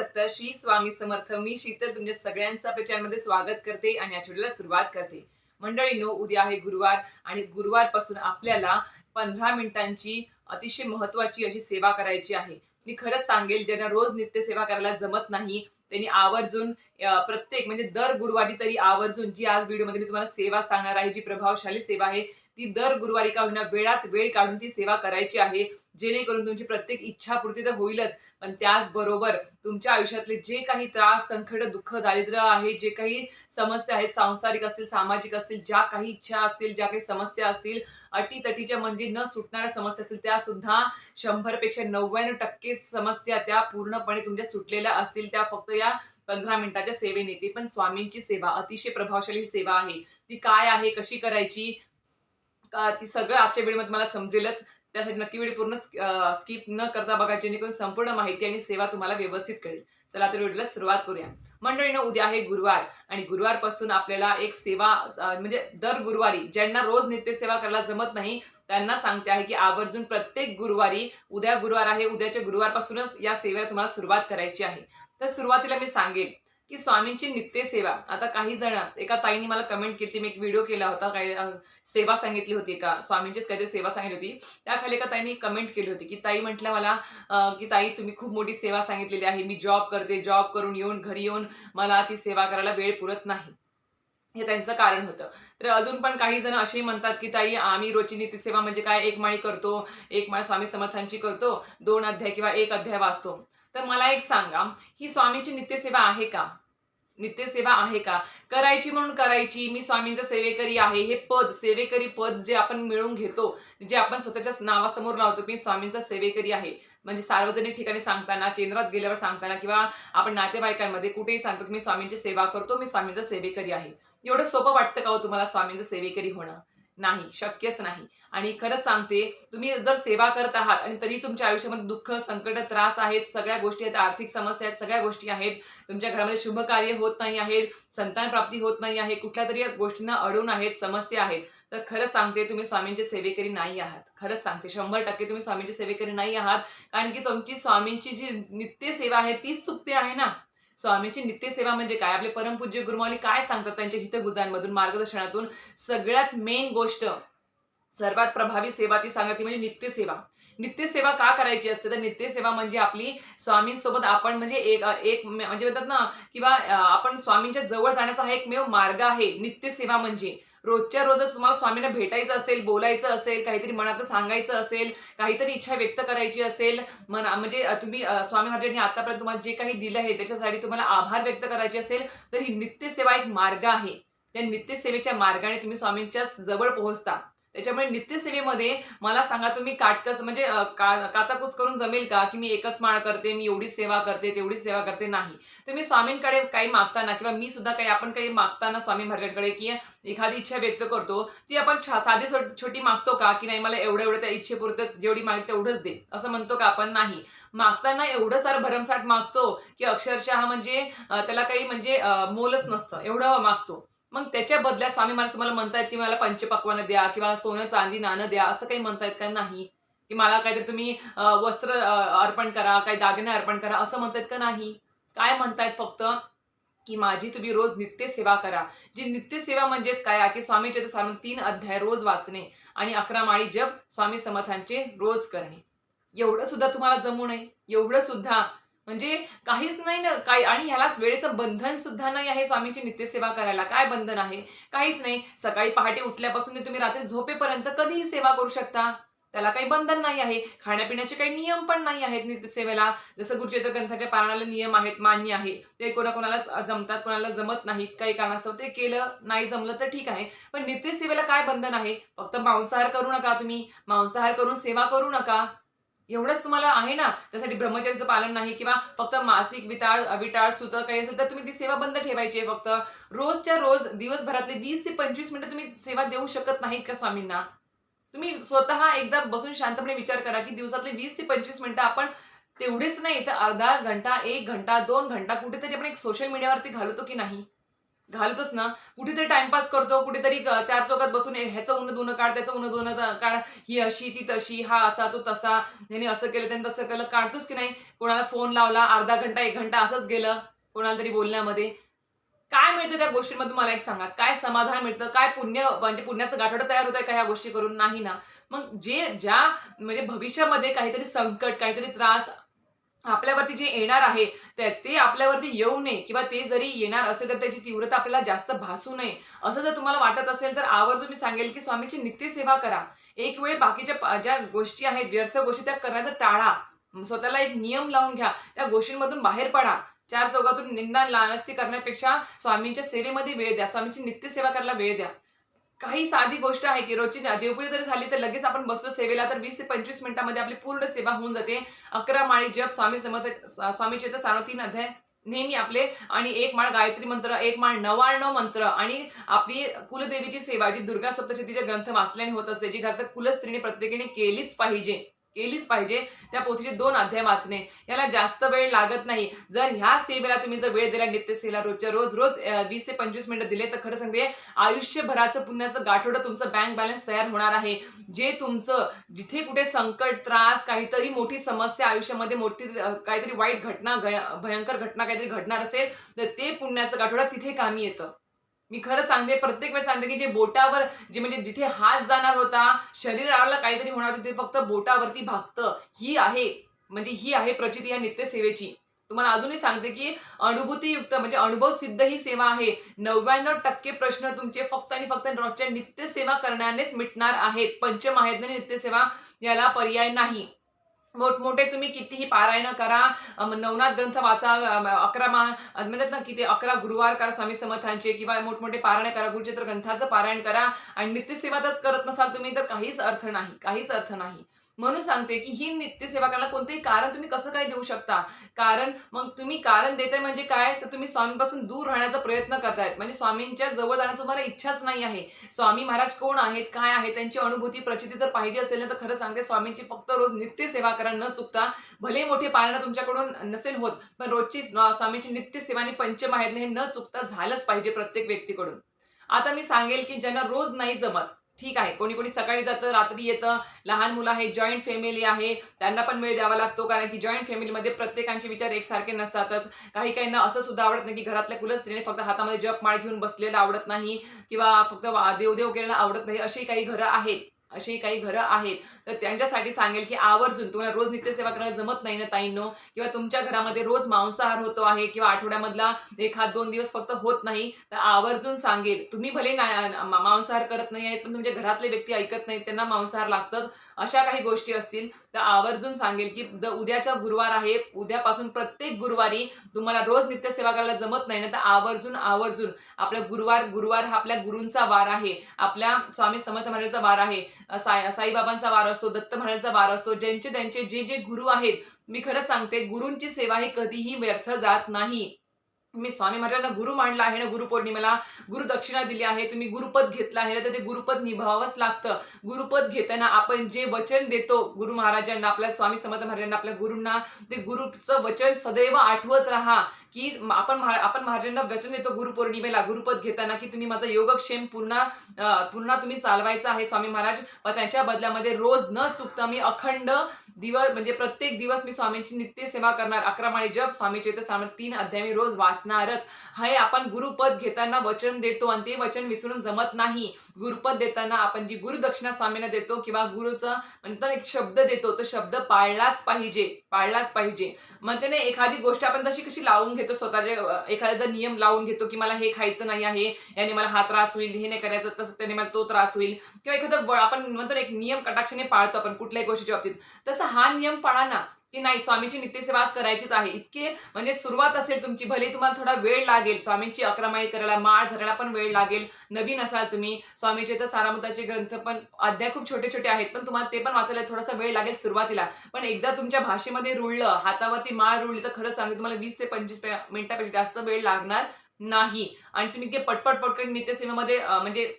दत्त श्री स्वामी समर्थ. मी शीतल तुमच्या सगळ्यांचा प्रचारमध्ये स्वागत करते आणि या सुरुवात करते. मंडळीनो उद्या आहे गुरुवार आणि गुरुवारपासून आपल्याला पंधरा मिनिटांची अतिशय महत्वाची अशी सेवा करायची आहे. मी खरंच सांगेल ज्यांना रोज नित्य सेवा करायला जमत नाही त्यांनी आवर्जून प्रत्येक म्हणजे दर गुरुवारी तरी आवर्जून जी आज व्हिडिओमध्ये मी तुम्हाला सेवा सांगणार आहे जी प्रभावशाली सेवा आहे ती दर गुरुवारी का होईना वेळात वेळ काढून ती सेवा करायची आहे. जेणेकरून तुमची प्रत्येक इच्छा पूर्ती तर होईलच पण त्याचबरोबर तुमच्या आयुष्यातले जे काही त्रास संकट दुःख दारिद्र्य आहे जे काही समस्या आहेत सांसारिक असतील सामाजिक असतील ज्या काही इच्छा असतील ज्या काही समस्या असतील अटीतटीच्या म्हणजे न सुटणाऱ्या समस्या असतील त्या सुद्धा शंभरपेक्षा नव्याण्णव टक्के समस्या त्या पूर्णपणे तुमच्या सुटलेल्या असतील. त्या फक्त या पंधरा मिनिटाच्या सेवेने. ती पण स्वामींची सेवा अतिशय प्रभावशाली सेवा आहे. ती काय आहे कशी करायची? ती सगळं आजच्या वेळेमध्ये मला समजेलच. त्यासाठी नक्की व्हिडिओ पूर्ण स्किप न करता बघा जेणेकरून संपूर्ण माहिती आणि सेवा तुम्हाला व्यवस्थित कळेल. चला तर व्हिडिओला सुरुवात करूया. मंडळीनं उद्या आहे गुरुवार आणि गुरुवारपासून आपल्याला एक सेवा म्हणजे दर गुरुवारी ज्यांना रोज नित्यसेवा करायला जमत नाही त्यांना सांगते आहे की आवर्जून प्रत्येक गुरुवारी उद्या गुरुवार आहे उद्याच्या गुरुवारपासूनच या सेवेला तुम्हाला सुरुवात करायची आहे. तर सुरुवातीला मी सांगेन की स्वामींची नित्य सेवा आता काही जण एका ताईने मला कमेंट केली मी एक व्हिडिओ केला होता काही सेवा सांगितली होती का? स्वामींचीच काहीतरी सेवा सांगितली होती. त्याखाली एका ताईने कमेंट केली होती की ताई म्हटलं मला की ताई तुम्ही खूप मोठी सेवा सांगितलेली आहे. मी जॉब करते जॉब करून येऊन घरी येऊन मला ती सेवा करायला वेळ पुरत नाही. हे त्यांचं कारण होतं. तर अजून पण काही जण असेही म्हणतात की ताई आम्ही रोजची नित्यसेवा म्हणजे काय? एक माळी करतो एक माळ स्वामी समर्थांची करतो दोन अध्याय किंवा एक अध्याय वाचतो. तर मला एक सांगा ही स्वामींची नित्यसेवा आहे का? नित्यसेवा आहे का? करायची म्हणून करायची मी स्वामींचा सेवेकरी आहे हे पद सेवेकरी पद जे आपण मिळवून घेतो जे आपण स्वतःच्या नावासमोर लावतो की मी स्वामींचा सेवेकरी आहे. म्हणजे सार्वजनिक ठिकाणी सांगताना केंद्रात गेल्यावर सांगताना किंवा आपण नातेवाईकांमध्ये कुठेही सांगतो की मी स्वामींची सेवा करतो मी स्वामींचा सेवेकरी आहे. एवढं सोपं वाटतं का हो तुम्हाला स्वामींचं सेवेकरी होणं? नाही शक्यच नाही. आणि खरंच सांगते तुम्ही जर सेवा करत आहात आणि तरी तुमच्या आयुष्यामध्ये दुःख संकट त्रास आहेत सगळ्या गोष्टी आहेत आर्थिक समस्या आहेत सगळ्या गोष्टी आहेत तुमच्या घरामध्ये शुभ कार्य होत नाही आहेत संतान प्राप्ती होत नाही आहे कुठल्या तरी गोष्टींना अडून आहेत समस्या आहेत तर खरंच सांगते तुम्ही स्वामींचे सेवेकरी नाही आहात. खरंच सांगते शंभर टक्के तुम्ही स्वामींचे सेवेकरी नाही आहात कारण की तुमची स्वामींची जी नित्य सेवा आहे तीच चुकते आहे ना. स्वामींची नित्यसेवा म्हणजे काय? आपले परमपूज्य गुरुमावली काय सांगतात त्यांच्या हितगुजांमधून मार्गदर्शनातून? सगळ्यात मेन गोष्ट सर्वात प्रभावी सेवा ती सांगा ती म्हणजे नित्यसेवा. नित्यसेवा का करायची असते? तर नित्यसेवा म्हणजे आपली स्वामींसोबत आपण म्हणजे एक एक म्हणजे म्हणतात ना किंवा आपण स्वामींच्या जवळ जाण्याचा हा एकमेव मार्ग आहे. नित्यसेवा म्हणजे रोजच्या रोजच तुम्हाला स्वामींना भेटायचं असेल बोलायचं असेल काहीतरी मनात सांगायचं असेल काहीतरी इच्छा व्यक्त करायची असेल मना म्हणजे तुम्ही स्वामी महाराजांनी आतापर्यंत तुम्हाला जे काही दिलं आहे त्याच्यासाठी तुम्हाला आभार व्यक्त करायचे असेल तर ही नित्यसेवा एक मार्ग आहे. त्या नित्यसेवेच्या मार्गाने तुम्ही स्वामींच्या जवळ पोहोचता. त्याच्यामुळे नित्यसेवेमध्ये मला सांगा तुम्ही काटकस म्हणजे का काचाकूस करून जमेल का? की मी एकच माळ करते मी एवढीच सेवा करते तेवढीच सेवा करते? नाही. तुम्ही स्वामींकडे काही मागताना किंवा मी सुद्धा काही आपण काही मागताना स्वामी महाराजांकडे की एखादी इच्छा व्यक्त करतो ती आपण छा- साधी छोटी मागतो का? की नाही मला एवढं एवढं त्या इच्छेपुरतच जेवढी मागित तेवढंच दे. असं म्हणतो का आपण? नाही. मागताना एवढं सारं भरमसाठ मागतो की अक्षरशः म्हणजे त्याला काही म्हणजे मोलच नसतं. एवढं मागतो. मग त्याच्या बदल्यात स्वामी महाराज तुम्हाला म्हणतायत की मला पंचपक्वानं द्या किंवा सोनं चांदी नाणं द्या असं काही म्हणतायत का नाही? की मला काहीतरी तुम्ही वस्त्र अर्पण करा काही दागिने अर्पण करा असं म्हणतायत का नाही? काय म्हणतायत फक्त? की माझी तुम्ही रोज नित्य सेवा करा. जी नित्य सेवा म्हणजेच काय? की स्वामी चरित्र तीन अध्याय रोज वाचणे आणि अकरा माळी जप स्वामी समर्थांचे रोज करणे. एवढं सुद्धा तुम्हाला जमू नये. एवढं सुद्धा म्हणजे काहीच नाही ना काही आणि ह्यालाच वेळेचं बंधन सुद्धा नाही आहे स्वामींची नित्यसेवा करायला. काय बंधन आहे? काहीच नाही. सकाळी पहाटे उठल्यापासून ते तुम्ही रात्री झोपेपर्यंत कधीही सेवा करू शकता. त्याला काही बंधन नाही आहे. खाण्यापिण्याचे काही नियम पण नाही आहेत नित्यसेवेला. जसं गुरुचरित्र ग्रंथाच्या पारणाला नियम आहेत मान्य आहे. ते कोणाकोणाला जमतात कोणाला जमत नाहीत काही कारणास्तव ते केलं नाही जमलं तर ठीक आहे. पण नित्यसेवेला काय बंधन आहे? फक्त मांसाहार करू नका तुम्ही. मांसाहार करून सेवा करू नका. एवढंच तुम्हाला आहे ना? त्यासाठी ब्रह्मचर्याचं पालन नाही किंवा फक्त मासिक विटाळ विटाळ सुत काही असेल तर तुम्ही ती सेवा बंद ठेवायची आहे फक्त. रोजच्या रोज दिवसभरातले वीस ते पंचवीस मिनिटं तुम्ही सेवा देऊ शकत नाहीत का स्वामींना? तुम्ही स्वतः एकदा बसून शांतपणे विचार करा की दिवसातले वीस ते पंचवीस मिनिटं आपण तेवढेच नाही तर अर्धा घंटा एक घंटा दोन घंटा कुठेतरी आपण एक सोशल मीडियावरती घालवतो की नाही? घालतोच ना कुठेतरी टाइमपास करतो कुठेतरी चार चौकात बसून ह्याचं उन्ह दोन काढ त्याचं उन्ह दोन काढ. ही अशी ती तशी हा असा तो तसा. त्याने असं केलं त्याने तसं केलं. काढतोच की नाही? कोणाला फोन लावला अर्धा घंटा एक घंटा असंच गेलं कोणाला तरी बोलण्यामध्ये. काय मिळतं त्या गोष्टींमध्ये मला एक सांगा. काय समाधान मिळतं? काय पुण्य म्हणजे पुण्याचं गाठोडं तयार होत आहे का ह्या गोष्टी करून? नाही ना. मग जे ज्या म्हणजे भविष्यामध्ये काहीतरी संकट काहीतरी त्रास आपल्यावरती जे येणार आहे ते ते आपल्यावरती येऊ नये किंवा ते जरी येणार असेल तर त्याची तीव्रता आपल्याला जास्त भासू नये. असं जर तुम्हाला वाटत असेल तर आवर्जून मी सांगेल की स्वामीची नित्यसेवा करा. एक वेळ बाकीच्या ज्या गोष्टी आहेत व्यर्थ गोष्टी त्या करण्याचा टाळा. स्वतःला एक नियम लावून घ्या. त्या गोष्टींमधून बाहेर पडा. चार चौघातून निंदा लानस्ती करण्यापेक्षा स्वामींच्या सेवेमध्ये वेळ द्या. स्वामींची नित्यसेवा करायला वेळ द्या. काही साधी गोष्ट आहे की रोजची देवपुरी जरी झाली तर लगेच आपण बसलो सेवेला तर वीस ते पंचवीस मिनिटांमध्ये आपली पूर्ण सेवा होऊन जाते. अकरा माळी जप स्वामी समर्थ स्वामीचे तर साडे तीन अध्याय नेहमी आपले आणि एक माळ गायत्री मंत्र एक माळ नवाण्णव मंत्र आणि आपली कुलदेवीची सेवा जी दुर्गा सप्तशतीचे ग्रंथ वाचल्याने होत असते जी घरात कुलस्त्रीने प्रत्येकीने केलीच पाहिजे. केलीच पाहिजे. त्या पोथीचे दोन अध्याय वाचणे. याला जास्त वेळ लागत नाही. जर ह्या सेवेला तुम्ही जर वेळ दिला नित्य सेवेला रोजच्या रोज रोज वीस ते पंचवीस मिनिटं दिले तर खरं सांगते आयुष्यभराचं पुण्याचं गाठोडं तुमचं बँक बॅलन्स तयार होणार आहे. जे तुमचं जिथे कुठे संकट त्रास काहीतरी मोठी समस्या आयुष्यामध्ये मोठी काहीतरी वाईट घटना भयंकर घटना काहीतरी घडणार असेल तर ते पुण्याचं गाठोडा तिथे कामी येतं. मी खरं सांगते प्रत्येक वेळेस सांगते की जे बोटावर जे म्हणजे जिथे हात जाणार होता शरीराला काहीतरी होणार होते फक्त बोटावरती भागतं. ही आहे म्हणजे ही आहे प्रचिती या नित्यसेवेची. तुम्हाला अजूनही सांगते की अनुभूतीयुक्त म्हणजे अनुभव सिद्ध ही सेवा आहे. नव्याण्णव टक्के प्रश्न तुमचे फक्त आणि फक्त रोजच्या नित्यसेवा करण्यानेच मिटणार आहेत. पंचमाहेतनी नित्यसेवा? याला पर्याय नाही. मोठमोठे तुम्ही कितीही पारायण करा नवनाथ ग्रंथ वाचा अकरा मा म्हणतात ना किती अकरा गुरुवार करा स्वामी समर्थांचे किंवा मोठमोठे पारायण करा गुरुचित्र ग्रंथाचं पारायण करा आणि नित्यसेवातच करत नसाल तुम्ही तर काहीच अर्थ नाही काहीच अर्थ नाही. म्हणून सांगते की ही नित्यसेवा करायला कोणतेही कारण तुम्ही कसं काय देऊ शकता? कारण मग तुम्ही कारण देताय म्हणजे काय? तर तुम्ही स्वामीपासून दूर राहण्याचा प्रयत्न करतायत. म्हणजे स्वामींच्या जवळ जाण्याची तुम्हाला इच्छाच नाही आहे. स्वामी महाराज कोण आहेत? काय आहे त्यांची अनुभूती प्रचिती जर पाहिजे असेल ना तर खरं सांगते स्वामींची फक्त रोज नित्य सेवा करा. न चुकता भले मोठे पारणं तुमच्याकडून नसेल होत पण रोजची स्वामींची नित्य सेवा आणि पंचमाहेत हे न चुकता झालंच पाहिजे प्रत्येक व्यक्तीकडून. आता मी सांगेल की ज्यांना रोज नाही जमत ठीक आहे. कोणी कोणी सकाळी जातं रात्री येतं. लहान मुलं आहे जॉईंट फॅमिली आहे. त्यांना पण वेळ द्यावा लागतो कारण की जॉईंट फॅमिलीमध्ये प्रत्येकांचे विचार एकसारखे नसतातच. काही काहींना असं सुद्धा आवडत नाही की घरातल्या कुलस्त्रीने फक्त हातामध्ये जप माळ घेऊन बसलेलं आवडत नाही किंवा फक्त वा- देवदेव केलेलं आवडत नाही अशी काही घरं आहेत. अशी काही घरं आहेत. तर त्यांच्यासाठी सांगेल की आवर्जून तुम्हाला रोज नित्यसेवा करायला जमत नाही ना ताईंनो. किंवा तुमच्या घरामध्ये रोज मांसाहार होतो आहे किंवा आठवड्यामधला एखाद दोन दिवस फक्त होत नाही तर आवर्जून सांगेल. तुम्ही भले ना- मांसाहार करत नाही आहेत पण तुमच्या घरातले व्यक्ती ऐकत नाहीत त्यांना मांसाहार लागतंच. अशा काही गोष्टी असतील तर आवर्जून सांगेल की द- उद्याचा गुरुवार आहे. उद्यापासून प्रत्येक गुरुवारी तुम्हाला रोज नित्यसेवा करायला जमत नाही ना तर आवर्जून आवर्जून. आपला गुरुवार गुरुवार हा आपल्या गुरूंचा वार आहे. आपल्या स्वामी समर्थ महाराजांचा वार आहे. साई साईबाबांचा वार असतो दत्त महाराजांचा वार असतो ज्यांचे त्यांचे जे जे गुरु आहेत मी खरंच सांगते गुरूंची सेवा ही कधीही व्यर्थ जात नाही. मी स्वामी महाराजांना गुरु मांडला आहे ना गुरुपौर्णिमेला गुरु दक्षिणा दिली आहे तुम्ही गुरुपद घेतलं आहे ना तर ते गुरुपद निभावंच लागतं. गुरुपद घेताना आपण जे वचन देतो गुरु महाराजांना आपल्या स्वामी समर्थ महाराजांना आपल्या गुरूंना ते गुरुचं वचन सदैव आठवत राहा. की आपण महा- आपण महाराजांना वचन देतो गुरुपौर्णिमेला गुरुपद घेताना की तुम्ही माझा योगक्षेम पूर्ण पुन्हा पूर्ण तुम्ही चालवायचा आहे स्वामी महाराज. व त्यांच्या बदल्यामध्ये रोज न चुकता मी अखंड दिवस म्हणजे प्रत्येक दिवस मी स्वामींची नित्य सेवा करणार. अकरा माळी जप स्वामीचे तर सामान तीन अध्याय मी रोज वाचणारच. हे आपण गुरुपद घेताना वचन देतो आणि ते वचन विसरून जमत नाही. गुरुपद देताना आपण जी गुरुदक्षिणा स्वामींना देतो किंवा गुरुचं म्हणतो एक शब्द देतो तो शब्द पाळलाच पाहिजे पाळलाच पाहिजे. मग त्याने एखादी गोष्ट आपण जशी कशी लावून घेतो स्वतःचे एखाद्या एखादा नियम लावून घेतो की मला हे खायचं नाही आहे याने मला हा त्रास होईल हे नाही करायचं तसं त्याने मला तो त्रास होईल. किंवा एखादं आपण म्हणतो एक नियम कटाक्षाने पाळतो आपण कुठल्याही गोष्टीच्या बाबतीत. तसं हा नियम पाळा ना. की नाही स्वामीची नित्यसेवा करायचीच आहे. इतके म्हणजे सुरुवात असेल तुमची भले तुम्हाला थोडा वेळ लागेल स्वामींची अक्रमाई करायला माळ धरायला पण वेळ लागेल नवीन असाल तुम्ही स्वामीचे तर सारामताचे ग्रंथ पण अध्याय खूप छोटे छोटे आहेत पण तुम्हाला ते पण वाचायला थोडासा वेळ लागेल सुरुवातीला. पण एकदा तुमच्या भाषेमध्ये रुळलं हातावरती माळ रुळली तर खरं सांगते तुम्हाला वीस ते पंचवीस मिनिटापेक्षा जास्त वेळ लागणार नाही. आणि तुम्ही ते पटपट पटकन नित्यसेवेमध्ये म्हणजे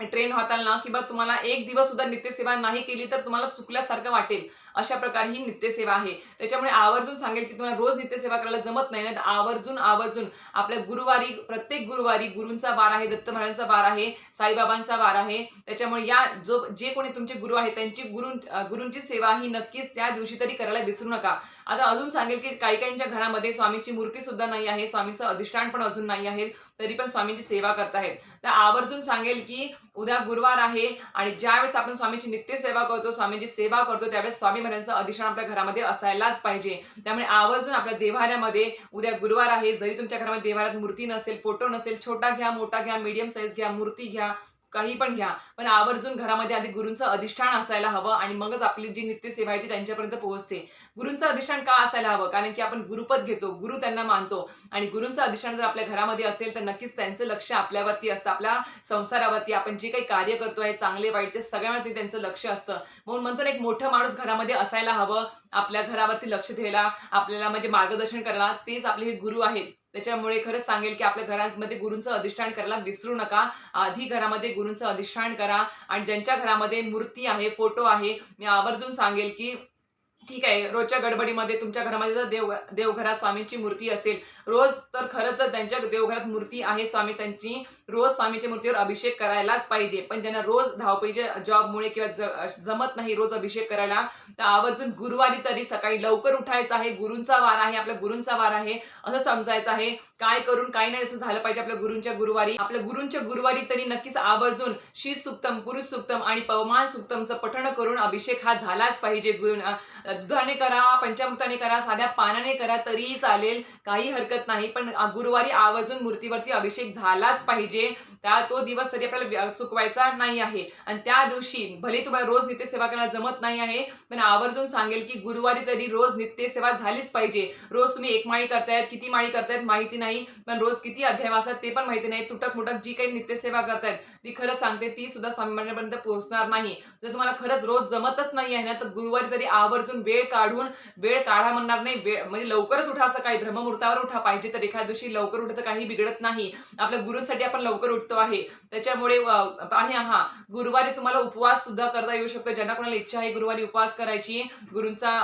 ट्रेन हाताळणं किंवा तुम्हाला एक दिवस सुद्धा नित्यसेवा नाही केली तर तुम्हाला चुकल्यासारखं वाटेल. अशा प्रकारे ही नित्यसेवा आहे. त्याच्यामुळे आवर्जून सांगेल की तुम्हाला रोज नित्यसेवा करायला जमत नाही. ना तर आवर्जून आवर्जून आपल्या गुरुवारी प्रत्येक गुरुवारी गुरूंचा वार आहे दत्त महाराजांचा वार आहे साईबाबांचा वार आहे. त्याच्यामुळे या जो जे कोणी तुमचे गुरु आहेत त्यांची गुरु गुरूंची सेवा ही नक्कीच त्या दिवशी तरी करायला विसरू नका. आता अजून सांगेल की काही काहींच्या घरामध्ये स्वामींची मूर्ती सुद्धा नाही आहे. स्वामीचं अधिष्ठान पण अजून नाही आहे. तरी पण स्वामींची सेवा करतायत तर आवर्जून सांगेल की उद्या गुरुवार आहे आणि ज्यावेळेस आपण स्वामींची नित्य सेवा करतो स्वामींची सेवा करतो त्यावेळेस स्वामी महाराजांचं अधिष्ठान आपल्या घरामध्ये असायलाच पाहिजे. त्यामुळे आवर्जून आपल्या देवाऱ्यामध्ये उद्या गुरुवार आहे. जरी तुमच्या घरामध्ये देवाऱ्यात मूर्ती नसेल फोटो नसेल छोटा घ्या मोठा घ्या मीडियम साईज घ्या मूर्ती घ्या काही पण घ्या. पण आवर्जून घरामध्ये आधी गुरूंचं अधिष्ठान असायला हवं आणि मगच आपली जी नित्यसेवा आहे ती त्यांच्यापर्यंत पोहोचते. गुरूंचं अधिष्ठान का असायला हवं? कारण की आपण गुरुपद घेतो गुरु त्यांना मानतो. आणि गुरूंचं अधिष्ठान जर आपल्या घरामध्ये असेल तर नक्कीच त्यांचं लक्ष आपल्यावरती असतं. आपल्या संसारावरती आपण जे काही कार्य करतोय चांगले वाईट ते सगळ्यावरती त्यांचं लक्ष असतं. म्हणून म्हणतो ना एक मोठं माणूस घरामध्ये असायला हवं आपल्या घरावरती लक्ष द्यायला आपल्याला म्हणजे मार्गदर्शन करायला तेच आपले हे गुरु आहेत. त्याच्यामुळे खरंच सांगेल की आपल्या घरामध्ये गुरूंचं अधिष्ठान करायला विसरू नका. आधी घरामध्ये गुरूंचं अधिष्ठान करा. आणि ज्यांच्या घरामध्ये मूर्ती आहे फोटो आहे मी आवर्जून सांगेल की ठीक आहे रोजच्या गडबडीमध्ये तुमच्या घरामध्ये जर देव देवघरात स्वामींची मूर्ती असेल रोज तर खरंच जर त्यांच्या देवघरात मूर्ती आहे स्वामी त्यांची रोज स्वामीच्या मूर्तीवर अभिषेक करायलाच पाहिजे. पण ज्यांना रोज धावपळीच्या जॉबमुळे किंवा ज- जमत नाही रोज अभिषेक करायला तर आवर्जून गुरुवारी तरी सकाळी लवकर उठायचं आहे. गुरूंचा वार आहे आपल्या गुरूंचा वार आहे असं समजायचं आहे. काय करून काय नाही असं झालं पाहिजे आपल्या गुरूंच्या गुरुवारी. आपल्या गुरूंच्या गुरुवारी तरी नक्कीच आवर्जून शीत सुक्तम पुरुष सुक्तम आणि पवमान सुक्तमचं पठण करून अभिषेक हा झालाच पाहिजे. गुरु दुधाने करा पंचामृताने करा साध्या पानाने करा तरीही चालेल. काही हरकत नाही. पण गुरुवारी आवर्जून मूर्तीवरती अभिषेक झालाच पाहिजे. म्हणजे त्या तो दिवस तरी आपल्याला चुकवायचा नाही आहे. आणि त्या दिवशी भले तुम्हाला रोज नित्यसेवा करायला जमत नाही आहे पण आवर्जून सांगेल की गुरुवारी तरी रोज नित्यसेवा झालीच पाहिजे. रोज तुम्ही एक माळी करतायत किती माळी करतायत माहिती नाही पण रोज किती अध्याय वाचतात ते पण माहिती नाही. तुटक मुटक जी काही नित्यसेवा करतायत ती खरंच सांगते ती सुद्धा स्वामीपर्यंत पोहोचणार नाही. जर तुम्हाला खरंच रोज जमतच नाही आहे ना तर गुरुवारी तरी आवर्जून वेळ काढून वेळ काढा म्हणणार नाही. वेळ म्हणजे लवकरच उठा सकाळी ब्रह्ममुहूर्तावर उठा. पाहिजे तर एखाद्या दिवशी लवकर उठा तर काही बिघडत नाही. आपल्या गुरुसाठी आपण लवकर उठतो आहे. त्याच्यामुळे आणि हा गुरुवारी तुम्हाला उपवास सुद्धा करता येऊ शकतो. ज्यांना कोणाला इच्छा आहे गुरुवारी उपवास करायची गुरूंचा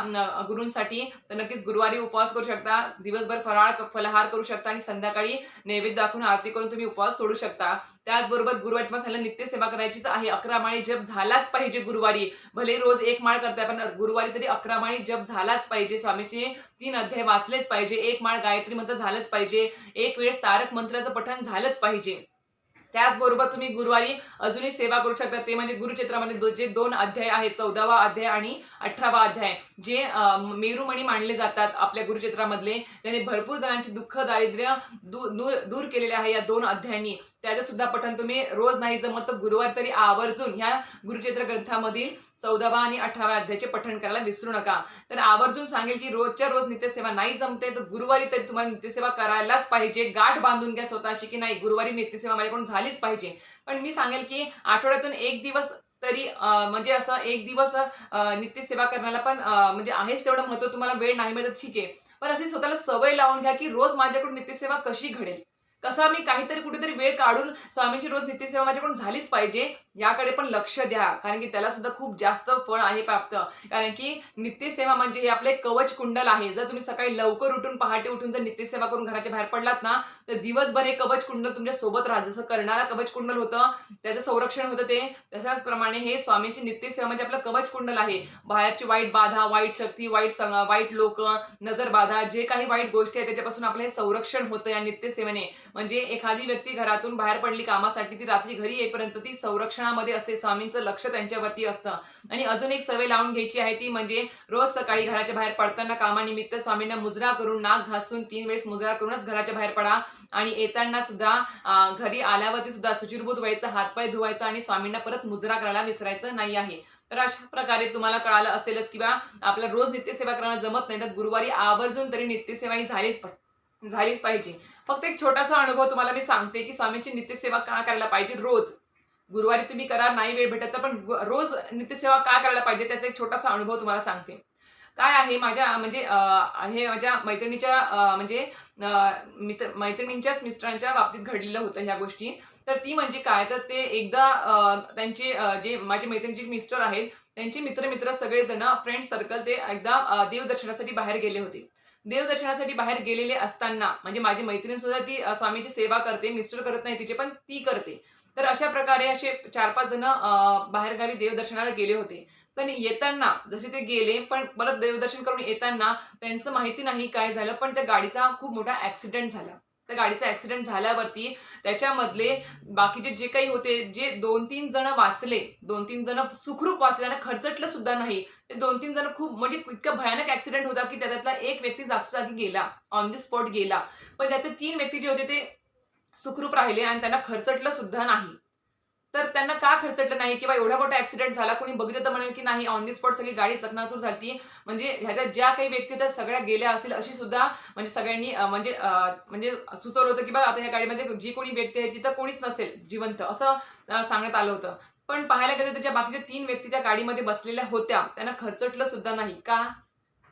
गुरुंसाठी गुरूंसाठी तर नक्कीच गुरुवारी उपवास करू शकता. दिवसभर फराळ फलहार करू शकता आणि संध्याकाळी नैवेद्य दाखवून आरती करून तुम्ही उपवास सोडू शकता. त्याचबरोबर गुरुवारी तुम्हाला नित्य सेवा करायचीच आहे. अकरा माळी जप झालाच पाहिजे गुरुवारी. भले रोज एक माळ करताय पण गुरुवारी तरी अकरा माळी जप झालाच पाहिजे. स्वामीचे तीन अध्याय वाचलेच पाहिजे. एक माळ गायत्री मंत्र झालंच पाहिजे. एक वेळेस तारक मंत्राचं पठण झालंच पाहिजे. त्याचबरोबर तुम्ही गुरुवारी अजूनही सेवा करू शकता. ते म्हणजे गुरुचित्रामध्ये जे दोन अध्याय आहेत चौदावा अध्याय आणि अठरावा अध्याय जे मेरुमणी मानले जातात आपल्या गुरुचित्रामधले ज्याने भरपूर जणांचे दुःख दारिद्र्य दूर दूर केलेले आहे या दोन अध्यायांनी. त्याचं सुद्धा पठण तुम्ही रोज नाही जमत तर गुरुवार तरी आवर्जून ह्या गुरुचित्र ग्रंथामधील चौदावा आणि अठराव्या अध्यायाचे पठण करायला विसरू नका. तर आवर्जून सांगेल की रोजच्या रोज नित्यसेवा नाही जमते तर गुरुवारी तरी तुम्हाला नित्यसेवा करायलाच पाहिजे. गाठ बांधून घ्या स्वतःशी की नाही गुरुवारी नित्यसेवा माझ्याकडून झालीच पाहिजे. पण मी सांगेल की आठवड्यातून एक दिवस तरी म्हणजे असं एक दिवस नित्यसेवा करण्याला पण म्हणजे आहेच तेवढं महत्त्व तुम्हाला वेळ नाही मिळत ठीक आहे. पण अशी स्वतःला सवय लावून घ्या की रोज माझ्याकडून नित्यसेवा कशी घडेल. कसा मी काहीतरी कुठेतरी वेळ काढून स्वामींची रोज नित्यसेवा माझ्याकडून झालीच पाहिजे याकडे पण लक्ष द्या. कारण की त्याला सुद्धा खूप जास्त फळ आहे प्राप्त. कारण की नित्यसेवा म्हणजे हे आपले कवच कुंडल आहे. जर तुम्ही सकाळी लवकर उठून पहाटे उठून जर नित्यसेवा करून घराच्या बाहेर पडलात ना तर दिवसभर हे कवच कुंडल तुमच्यासोबत राहा. जसं करणारा कवच कुंडल होतं त्याचं संरक्षण होतं ते तशाच प्रमाणे हे स्वामींची नित्यसेवा म्हणजे आपलं कवच कुंडल आहे. बाहेरची वाईट बाधा वाईट शक्ती वाईट वाईट लोक नजर बाधा जे काही वाईट गोष्टी आहेत त्याच्यापासून आपलं हे संरक्षण होतं या नित्यसेवेने. म्हणजे एखादी व्यक्ती घरातून बाहेर पडली कामासाठी ती रात्री घरी येईपर्यंत ती संरक्षणामध्ये असते. स्वामींचं लक्ष त्यांच्यावरती असतं. आणि अजून एक सवय लावून घ्यायची आहे ती म्हणजे रोज सकाळी घराच्या बाहेर पडताना कामानिमित्त स्वामींना मुजरा करून नाक घासून तीन वेळेस मुजरा करूनच घराच्या बाहेर पडा. आणि येताना सुद्धा घरी आल्यावरती सुद्धा सुचिरभूत व्हायचं हातपाय धुवायचं आणि स्वामींना परत मुजरा करायला विसरायचं नाही आहे. तर अशा प्रकारे तुम्हाला कळालं असेलच किंवा आपल्या रोज नित्यसेवा करायला जमत नाही तर गुरुवारी आवर्जून तरी नित्यसेवा ही झालीच पाहिजे झालीच पाहिजे. फक्त एक छोटासा अनुभव तुम्हाला मी सांगते की स्वामींची नित्यसेवा का करायला पाहिजे रोज. गुरुवारी तुम्ही करा नाही वेळ भेटत तर पण रोज नित्यसेवा का करायला पाहिजे त्याचा एक छोटासा अनुभव तुम्हाला सांगते. काय आहे माझ्या म्हणजे हे माझ्या मैत्रिणीच्या म्हणजे मित्र मैत्रिणींच्याच मिस्टरांच्या बाबतीत घडलेलं होतं ह्या गोष्टी. तर ती म्हणजे काय? तर ते एकदा त्यांचे जे माझे मैत्रिणीचे मिस्टर आहेत त्यांचे मित्र मित्र सगळेजण फ्रेंड सर्कल ते एकदा देवदर्शनासाठी बाहेर गेले होते. देवदर्शनासाठी बाहेर गेलेले असताना म्हणजे माझी मैत्रीण सुद्धा ती स्वामीची सेवा करते मिस्टर करत नाही तिचे पण ती करते. तर अशा प्रकारे असे चार पाच जण बाहेरगावी देवदर्शनाला गेले होते. पण येताना जसे ते गेले पण परत देवदर्शन करून येताना त्यांचं माहिती नाही काय झालं पण त्या गाडीचा खूप मोठा ऍक्सिडेंट झाला. त्या गाडीचा ऍक्सिडेंट झाल्यावरती त्याच्यामधले बाकीचे जे काही होते जे दोन तीन जण वाचले दोन तीन जण सुखरूप वाचले आणि खर्चटलं सुद्धा नाही ते दोन तीन जण खूप म्हणजे इतका भयानक ऍक्सिडेंट होता की त्यातला एक व्यक्ती जागच्या गेला ऑन द स्पॉट गेला. पण त्यातले तीन व्यक्ती जे होते ते सुखरूप राहिले आणि त्यांना खर्चटलं सुद्धा नाही. तर त्यांना का खर्चटलं नाही किंवा एवढा मोठा ऍक्सिडेंट झाला? कोणी बघितलं तर म्हणेल की नाही ऑन दी स्पॉट सगळी गाडी चकनाचूर झाली म्हणजे ह्याच्या ज्या काही व्यक्ती त्या सगळ्या गेल्या असतील अशी सुद्धा म्हणजे सगळ्यांनी म्हणजे म्हणजे सुचवलं होतं की बा आता ह्या गाडीमध्ये जी कोणी व्यक्ती आहे तिथं कोणीच नसेल जिवंत असं सांगण्यात आलं होतं. पण पाहायला गेलं त्याच्या बाकीच्या तीन व्यक्ती त्या गाडीमध्ये बसलेल्या होत्या त्यांना खर्चटलं सुद्धा नाही. का?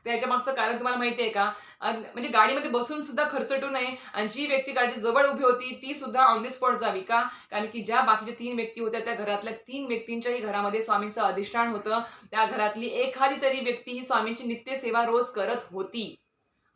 त्याच्या मागचं कारण तुम्हाला माहिती आहे का? म्हणजे गाडीमध्ये बसून सुद्धा खर्चटू नये आणि जी व्यक्ती गाडीच्या जवळ उभी होती ती सुद्धा ऑन दी स्पॉट जावी का? कारण की ज्या बाकीच्या तीन व्यक्ती होत्या त्या घरातल्या तीन व्यक्तींच्याही घरामध्ये स्वामींचं अधिष्ठान होतं. त्या घरातली एखादी तरी व्यक्ती ही स्वामींची नित्यसेवा रोज करत होती.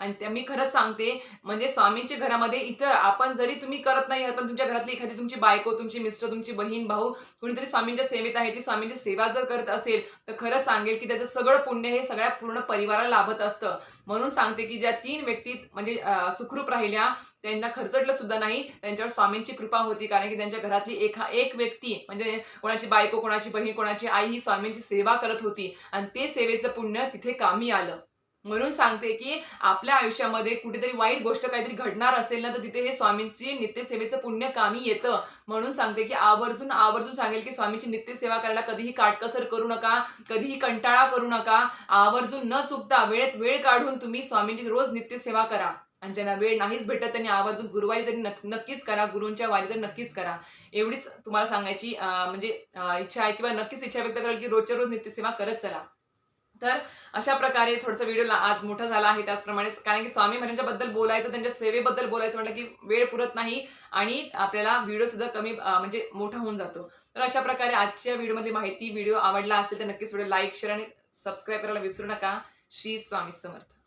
आणि त्या मी खरंच सांगते म्हणजे स्वामींच्या घरामध्ये इथं आपण जरी तुम्ही करत नाही पण तुमच्या घरातली एखादी तुमची बायको तुमची मिस्टर तुमची बहीण भाऊ कुणीतरी स्वामींच्या सेवेत आहे ती स्वामींची सेवा जर करत असेल तर खरं सांगेल की त्याचं सगळं पुण्य हे सगळ्या पूर्ण परिवाराला लाभत असतं. म्हणून सांगते की ज्या तीन व्यक्ती म्हणजे सुखरूप राहिल्या त्यांना खर्चटलं सुद्धा नाही त्यांच्यावर स्वामींची कृपा होती कारण की त्यांच्या घरातली एका एक व्यक्ती म्हणजे कोणाची बायको कोणाची बहीण कोणाची आई ही स्वामींची सेवा करत होती. आणि ते सेवेचं पुण्य तिथे कामी आलं. म्हणून सांगते की आपल्या आयुष्यामध्ये कुठेतरी वाईट गोष्ट काहीतरी घडणार असेल ना तर तिथे हे स्वामींची नित्यसेवेचं पुण्य कामी येतं. म्हणून सांगते की आवर्जून आवर्जून सांगेल की स्वामींची नित्यसेवा करायला कधीही काटकसर करू नका कधीही कंटाळा करू नका. आवर्जून न चुकता वेळेत वेळ काढून तुम्ही स्वामींची रोज नित्यसेवा करा. आणि ज्यांना वेळ नाहीच भेटत त्यांनी आवर्जून गुरुवारी तरी नक्कीच करा गुरूंच्या वारी तर नक्कीच करा. एवढीच तुम्हाला सांगायची म्हणजे इच्छा आहे किंवा नक्कीच इच्छा व्यक्त करेल की रोजच्या रोज नित्यसेवा करत चला. तर अशा प्रकारे थोडंसं व्हिडिओ आज मोठा झाला आहे त्याचप्रमाणे कारण की स्वामी महाराजांच्याबद्दल बोलायचं त्यांच्या सेवेबद्दल बोलायचं म्हटलं की वेळ पुरत नाही आणि आपल्याला व्हिडिओ सुद्धा कमी म्हणजे मोठा होऊन जातो. तर अशा प्रकारे आजच्या व्हिडिओमधली माहिती व्हिडिओ आवडला असेल तर नक्कीच व्हिडिओ लाईक शेअर आणि सबस्क्राईब करायला विसरू नका. श्री स्वामी समर्थ.